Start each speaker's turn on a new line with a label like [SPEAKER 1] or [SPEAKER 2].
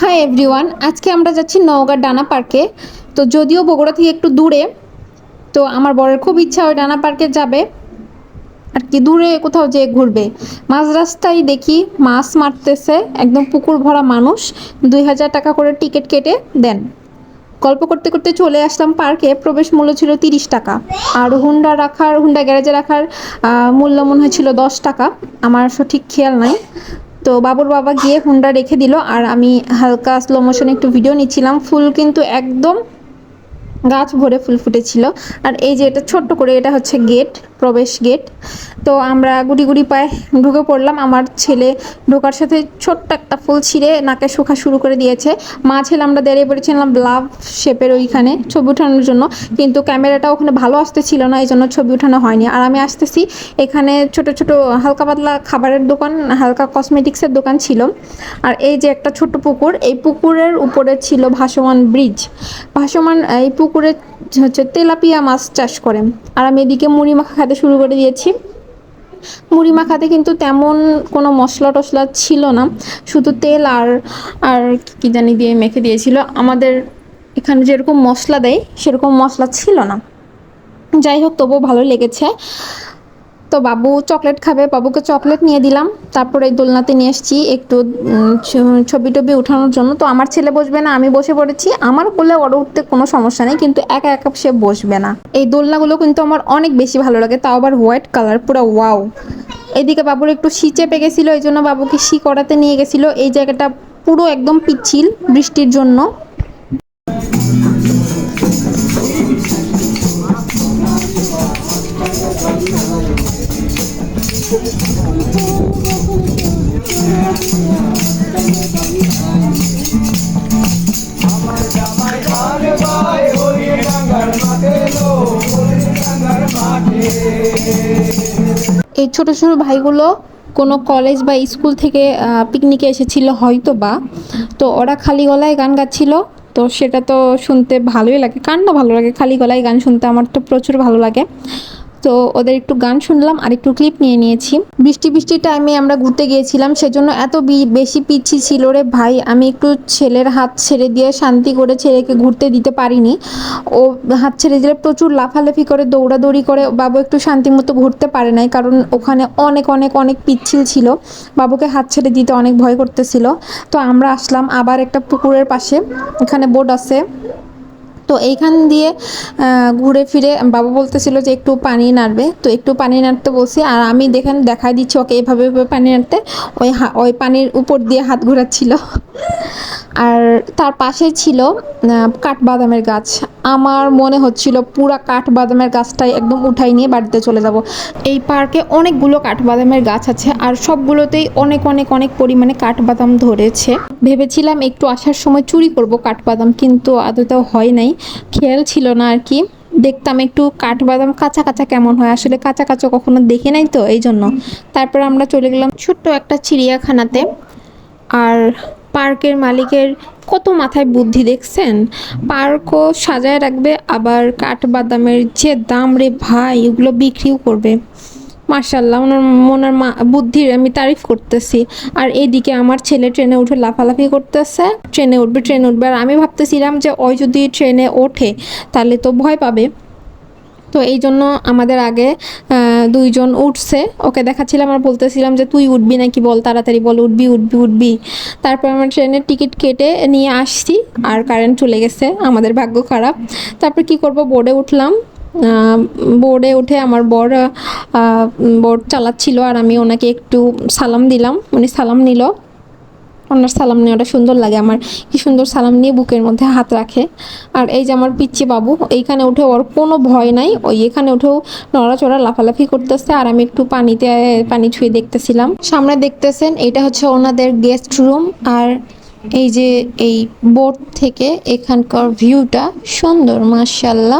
[SPEAKER 1] Hi everyone আজকে আমরা যাচ্ছি নওগাঁ ডানা পার্কে। তো যদিও বগুড়া থেকে একটু দূরে, তো আমার বরের খুব ইচ্ছা ওই ডানা পার্কে যাবে। আর কি দূরে কোথাও যেয়ে ঘুরবে। মাঝ রাস্তায় দেখি মাছ মারতেছে, একদম পুকুর ভরা মানুষ। দুই হাজার টাকা করে টিকিট কেটে দেন। গল্প করতে করতে চলে আসলাম পার্কে, প্রবেশ মূল্য ছিল তিরিশ টাকা। আর হুন্ডা রাখার, হুন্ডা গ্যারেজে রাখার মূল্য মনে হয়েছিল দশ টাকা। আমার সঠিক খেয়াল নাই। তো বাবুর বাবা গিয়ে হুন্ডা রেখে দিল, আর আমি হালকা স্লো মোশনে একটু ভিডিও নিচ্ছিলাম। ফুল কিন্তু একদম গাছ ভরে ফুল ফুটেছিল। আর এই যে এটা ছোট্ট করে, এটা হচ্ছে গেট প্রবেশ গেট। তো আমরা গুটি গুটি পায়ে ঢুকে পড়লাম। আমার ছেলে ঢোকার সাথে ছোট্ট একটা ফুল ছিঁড়ে নাকে শুকা শুরু করে দিয়েছে। মা ছেলে আমরা দাঁড়িয়ে পড়েছিলাম লাভ শেপের ওইখানে ছবি ওঠানোর জন্য। কিন্তু ক্যামেরাটা ওখানে ভালো আসতে ছিল না এই জন্য ছবি ওঠানো হয়নি। আর আমি আসতেছি এখানে ছোট ছোট হালকা পাতলা খাবারের দোকান, হালকা কসমেটিক্সের দোকান ছিল। আর এই যে একটা ছোট পুকুর, এই পুকুরের উপরে ছিল ভাসমান ব্রিজ ভাসমান, এই পুকুরে হচ্ছে তেলাপিয়া মাছ চাষ করে। আর আমি এদিকে মুড়ি মাখা খেতে শুরু করে দিয়েছি। মুড়ি মাখাতে কিন্তু তেমন কোনো মশলা টশলা ছিল না। শুধু তেল আর আর কি জানি দিয়ে মেখে দিয়েছিল। আমাদের এখানে যেরকম মশলা দেয়, সেরকম মশলা ছিল না। যাই হোক, তবুও ভালো লেগেছে। তো বাবু চকলেট খাবে, বাবুকে চকলেট নিয়ে দিলাম। তারপরে এই দোলনাতে নিয়ে এসেছি একটু ছবি টবি ওঠানোর জন্য। তো আমার ছেলে বসবে না, আমি বসে পড়েছি। আমার কোলে ওর উঠতে কোনো সমস্যা নেই, কিন্তু একা একা সে বসবে না। এই দোলনাগুলো কিন্তু আমার অনেক বেশি ভালো লাগে, তাও আবার হোয়াইট কালার, পুরো ওয়াও। এদিকে বাবুর একটু শি চেপে গেছিল, এই জন্য বাবুকে শি করাতে নিয়ে গেছিল। এই জায়গাটা পুরো একদম পিচ্ছিল বৃষ্টির জন্য। এই ছোট ছোট ভাইগুলো কোনো কলেজ বা স্কুল থেকে পিকনিকে এসেছিল হয়তো বা তো ওরা খালি গলায় গান গাচ্ছিল। তো সেটা তো শুনতে ভালোই লাগে। কার না ভালো লাগে। খালি গলায় গান শুনতে আমার তো প্রচুর ভালো লাগে। তো ওদের একটু গান শুনলাম, আর একটু ক্লিপ নিয়ে নিয়েছি। বৃষ্টি, বৃষ্টির টাইমে আমরা ঘুরতে গিয়েছিলাম, সেজন্য এত বেশি পিচ্ছি ছিল রে ভাই। আমি একটু ছেলের হাত ছেড়ে দিয়ে শান্তি করে ছেলেকে ঘুরতে দিতে পারিনি। ও হাত ছেড়ে দিলে প্রচুর লাফালাফি করে, দৌড়াদৌড়ি করে। বাবু একটু শান্তি মতো ঘুরতে পারে নাই, কারণ ওখানে অনেক অনেক অনেক পিচ্ছিল ছিল। বাবুকে হাত ছেড়ে দিতে অনেক ভয় করতেছিল। তো আমরা আসলাম আবার একটা পুকুরের পাশে। এখানে বোর্ড আছে। তো এইখান দিয়ে ঘুরে ফিরে বাবা বলতেছিল যে একটু পানি নাড়বে। তো একটু পানি নাড়তে বলছি, আর আমি দেখেন দেখাই দিচ্ছি ওকে এভাবে পানি নাড়তে। ওই ওই পানির উপর দিয়ে হাত ঘোরাচ্ছিল। আর তার পাশে ছিল কাঠবাদামের গাছ। আমার মনে হচ্ছিল পুরা কাঠবাদামের গাছটাই একদম উঠাই নিয়ে বাড়িতে চলে যাব। এই পার্কে অনেকগুলো কাঠবাদামের গাছ আছে আর সবগুলোতেই অনেক অনেক অনেক পরিমাণে কাঠবাদাম ধরেছে। ভেবেছিলাম একটু আসার সময় চুরি করব কাঠবাদাম, কিন্তু আদতেও হয় নাই। খেয়াল ছিল না আর কি। দেখতাম একটু কাঠবাদাম কাঁচা কাঁচা কেমন হয়। আসলে কাঁচা কাঁচা কখনো দেখি নাই তো এই জন্য তারপর আমরা চলে গেলাম ছোট্ট একটা চিড়িয়াখানাতে। আর পার্কের মালিকের কত মাথায় বুদ্ধি দেখছেন? পার্কও সাজায় রাখবে, আবার কাঠবাদামের যে দাম রে ভাই, ওগুলো বিক্রিও করবে। মার্শাল্লাহ ওনার ওনার মা, বুদ্ধির আমি তারিফ করতেছি। আর এদিকে আমার ছেলে ট্রেনে উঠে লাফালাফি করতেছে, ট্রেনে উঠবে ট্রেনে উঠবে। আর আমি ভাবতেছিলাম যে ওই যদি ট্রেনে ওঠে, তাহলে তো ভয় পাবে। তো এই জন্য আমাদের আগে দুইজন উঠছে। ওকে দেখাচ্ছিলাম আর বলতেছিলাম যে, তুই উঠবি নাকি বল তাড়াতাড়ি বল, উঠবি উঠবি উঠবি। তারপর আমার ট্রেনের টিকিট কেটে নিয়ে আসছি আর কারেন্ট চলে গেছে, আমাদের ভাগ্য খারাপ। তারপর কি করব? বোর্ডে উঠলাম। বোর্ডে উঠে আমার বর বোর্ড চালাচ্ছিল আর আমি ওনাকে একটু সালাম দিলাম। উনি সালাম নিল। ওনার সালাম নেওয়াটা সুন্দর লাগে। আমার কি সুন্দর সালাম নিয়ে বুকের মধ্যে হাত রাখে। আর এই যে আমার পিচ্ছি বাবু, এইখানে উঠে ওর কোনো ভয় নাই। ওই এখানে উঠেও নড়াচড়া, লাফালাফি করতেছে। আর আমি একটু পানিতে, পানি ছুঁয়ে দেখতেছিলাম। সামনে দেখতেছেন, এটা হচ্ছে ওনাদের গেস্ট রুম আর এই যে এই বোট থেকে এখানকার ভিউটা সুন্দর মার্শাল্লাহ